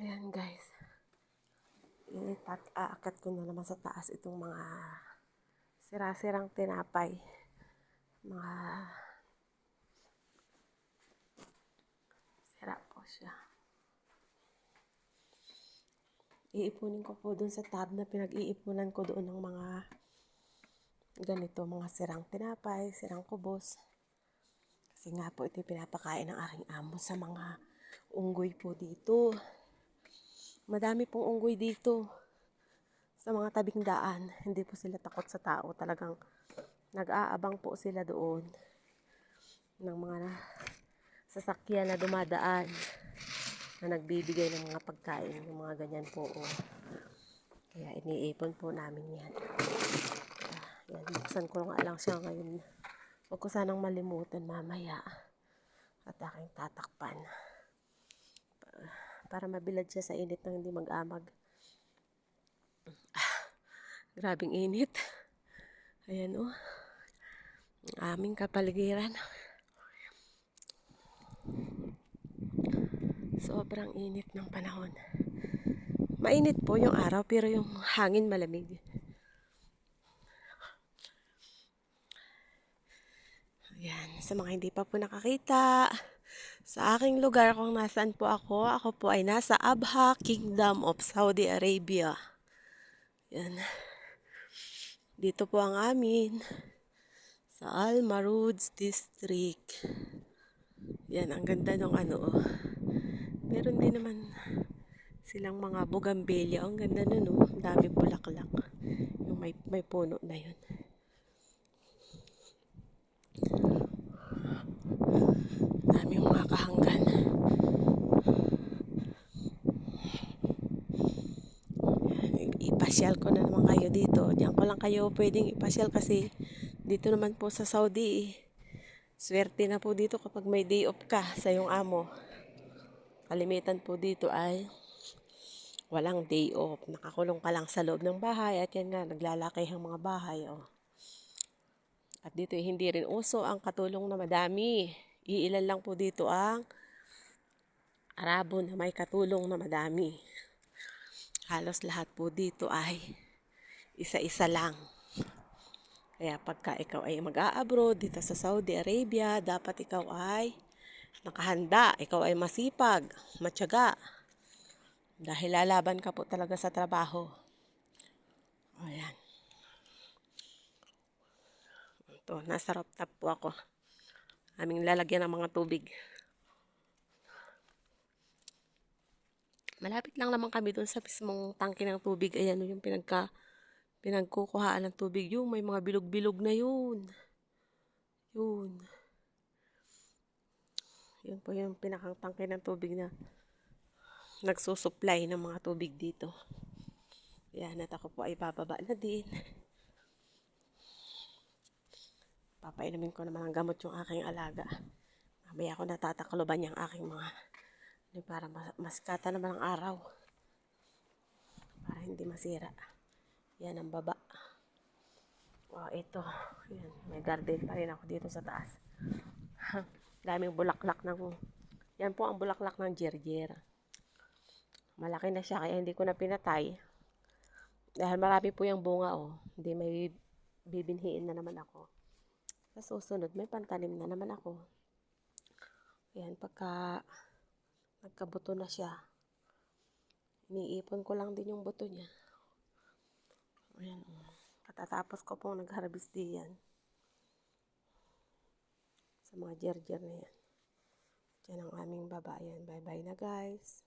Ayan guys. Itat aakat ko na naman sa taas itong mga sira-sirang tinapay. Mga sira po siya. Iipunin ko po dun sa tab na pinag-iipunan ko doon ng mga ganito, mga sirang tinapay, sirang kubos. Kasi nga po ito yung pinapakain ng aking amo sa mga unggoy po dito. Madami pong unggoy dito sa mga tabing daan. Hindi po sila takot sa tao. Talagang nag-aabang po sila doon ng mga sasakyan na dumadaan na nagbibigay ng mga pagkain, ng mga ganyan po. Oh. Kaya iniipon po namin yan. Yan, buksan ko nga lang siya ngayon. Huwag ko sanang malimutan mamaya. At aking tatakpan para mabilad siya sa init ng hindi mag-amag. Ah, grabing init. Ayan o. Oh. Aming kapaligiran. Sobrang init ng panahon. Mainit po yung araw pero yung hangin malamig. Ayan, sa mga hindi pa po nakakita, sa aking lugar kung nasaan po ako, ako po ay nasa Abha Kingdom of Saudi Arabia. Yan. Dito po ang amin sa Al Maroods District. Yan, ang ganda ng ano. Oh. Meron din naman silang mga bugambilya. Ang ganda nun, oh. Ang dami bulaklak. Yung may, may puno na yun. Dami mga kahanggan. Ipasyal ko na naman kayo dito. Diyan ko lang kayo pwedeng ipasyal kasi dito naman po sa Saudi. Swerte na po dito kapag may day off ka sa iyong amo. Kalimitan po dito ay walang day off. Nakakulong ka lang sa loob ng bahay at yan nga, naglalaki ang mga bahay. Oh. At dito eh, hindi rin uso ang katulong na madami. Iilan lang po dito ang Arabo na may katulong na madami. Halos lahat po dito ay isa-isa lang. Kaya pagka ikaw ay mag-a-abroad dito sa Saudi Arabia, dapat ikaw ay nakahanda, ikaw ay masipag, matyaga. Dahil lalaban ka po talaga sa trabaho. Ayan. Ito, nasa rooftop po ako. Aming lalagyan ng mga tubig. Malapit lang naman kami doon sa mismong tangke ng tubig. Ayan yung pinagka, pinagkukuhaan ng tubig. Yung may mga bilog-bilog na yun. Yun. Yun po yung pinakang tangke ng tubig na nagsusupply ng mga tubig dito. Yan, at ako po ay bababa na din. Papainumin ko naman ang gamot yung aking alaga. Mamaya ako natatakloban yung aking mga ano, para maskata naman ang araw. Para hindi masira. Yan ang baba. Wow, ito. Yan, may garden pa rin ako dito sa taas. Daming bulaklak ng yan po ang bulaklak ng jerjer. Malaki na siya kaya hindi ko na pinatay. Dahil marami po yung bunga oh. Hindi may bibinhiin na naman ako. Sa susunod, may pantanim na naman ako. Ayan, pagka nagkabuto na siya, iniipon ko lang din yung buto niya. Ayan, katatapos ko pong nag-harvest yan. Sa mga jerjer na yan. Diyan ang aming babayan. Bye-bye na guys.